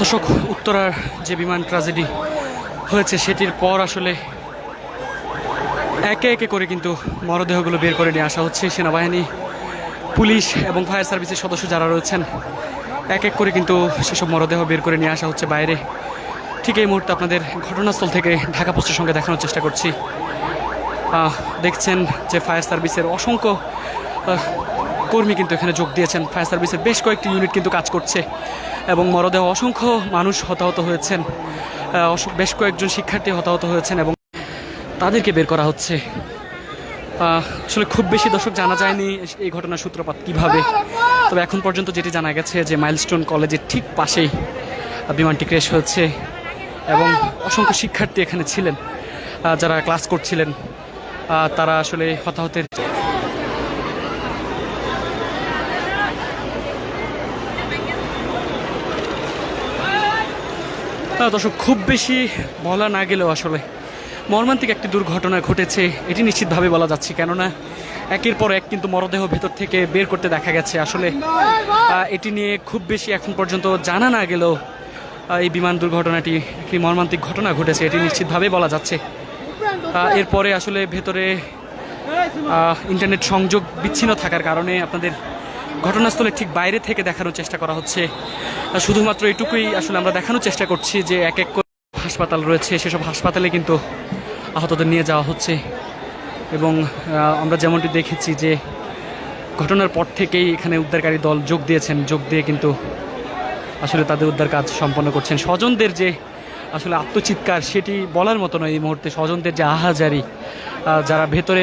দর্শক, উত্তরার যে বিমান ট্রাজেডি হয়েছে, সেটির পর আসলে একে একে করে কিন্তু মরদেহগুলো বের করে নিয়ে আসা হচ্ছে। সেনাবাহিনী, পুলিশ এবং ফায়ার সার্ভিসের সদস্য যারা রয়েছেন, এক এক করে কিন্তু সেসব মরদেহ বের করে নিয়ে আসা হচ্ছে বাইরে। ঠিক এই মুহূর্তে আপনাদের ঘটনাস্থল থেকে ঢাকা পোস্টের সঙ্গে দেখানোর চেষ্টা করছি। দেখছেন যে ফায়ার সার্ভিসের অসংখ্য কর্মী কিন্তু এখানে যোগ দিয়েছেন। ফায়ার সার্ভিসের বেশ কয়েকটি ইউনিট কিন্তু কাজ করছে এবং মরদেহ অসংখ্য মানুষ হতাহত হয়েছেন। বেশ কয়েকজন শিক্ষার্থী হতাহত হয়েছেন এবং তাদেরকে বের করা হচ্ছে। আসলে খুব বেশি দর্শক জানা যায়নি এই ঘটনার সূত্রপাত কীভাবে। তবে এখন পর্যন্ত যেটি জানা গেছে যে মাইলস্টোন কলেজের ঠিক পাশেই বিমানটি ক্রেশ হয়েছে এবং অসংখ্য শিক্ষার্থী এখানে ছিলেন যারা ক্লাস করছিলেন। তারা আসলে হতাহতের দর্শক, খুব বেশি বলা না গেলেও আসলে মর্মান্তিক একটি দুর্ঘটনা ঘটেছে, এটি নিশ্চিতভাবে বলা যাচ্ছে। কেননা, একের পর এক কিন্তু মরদেহ ভেতর থেকে বের করতে দেখা গেছে। আসলে এটি নিয়ে খুব বেশি এখন পর্যন্ত জানা না গেলেও এই বিমান দুর্ঘটনাটি একটি মর্মান্তিক ঘটনা ঘটেছে, এটি নিশ্চিতভাবে বলা যাচ্ছে। এরপরে আসলে ভেতরে ইন্টারনেট সংযোগ বিচ্ছিন্ন থাকার কারণে আপনাদের ঘটনাস্থলে ঠিক বাইরে থেকে দেখানোর চেষ্টা করা হচ্ছে। শুধুমাত্র এটুকুই আসলে আমরা দেখানোর চেষ্টা করছি যে এক এক করে হাসপাতাল রয়েছে, সেসব হাসপাতালে কিন্তু আহতদের নিয়ে যাওয়া হচ্ছে। এবং আমরা যেমনটি দেখেছি যে ঘটনার পর থেকেই এখানে উদ্ধারকারী দল যোগ দিয়েছেন, যোগ দিয়ে কিন্তু আসলে তাদের উদ্ধার কাজ সম্পন্ন করছেন। স্বজনদের যে আসলে আত্মচিৎকার, সেটি বলার মতো নয় এই মুহূর্তে। স্বজনদের যে আহাজারি যারা ভেতরে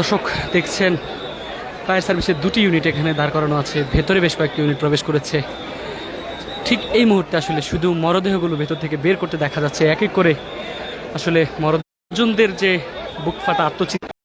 দর্শক, দেখছেন, ফায়ার সার্ভিসের দুটি ইউনিট এখানে দাঁড় করানো আছে। ভেতরে বেশ কয়েকটি ইউনিট প্রবেশ করেছে। ঠিক এই মুহূর্তে আসলে শুধু মরদেহগুলো ভেতর থেকে বের করতে দেখা যাচ্ছে। এক এক করে আসলে মরজনদের যে বুক ফাটা আত্মচিৎ